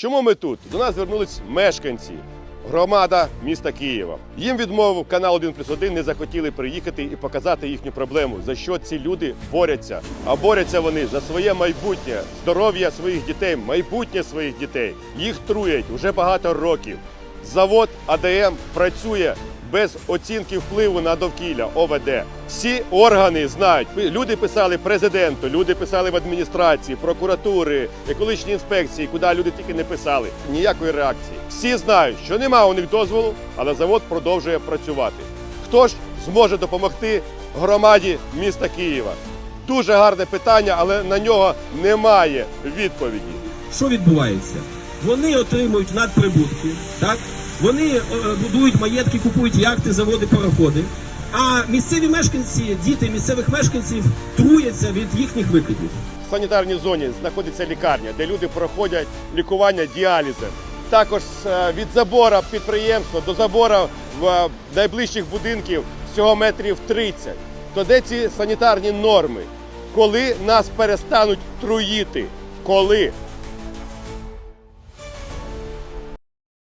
Чому ми тут? До нас звернулись мешканці, громада міста Києва. Їм відмовив канал 1 плюс 1, не захотіли приїхати і показати їхню проблему, за що ці люди борються. А борються вони за своє майбутнє, здоров'я своїх дітей, майбутнє своїх дітей. Їх труять вже багато років. Завод АДМ працює без оцінки впливу на довкілля ОВД. Всі органи знають. Люди писали президенту, люди писали в адміністрації, прокуратури, екологічні інспекції, куди люди тільки не писали. Ніякої реакції. Всі знають, що немає у них дозволу, але завод продовжує працювати. Хто ж зможе допомогти громаді міста Києва? Дуже гарне питання, але на нього немає відповіді. Що відбувається? Вони отримують надприбутки, так? Вони е, будують маєтки, купують яхти, заводи, пароходи. А місцеві мешканці, діти місцевих мешканців труяться від їхніх викидів. В санітарній зоні знаходиться лікарня, де люди проходять лікування діалізом. Також е, від забора підприємства до забора в е, найближчих будинків всього метрів 30. То де ці санітарні норми? Коли нас перестануть труїти? Коли?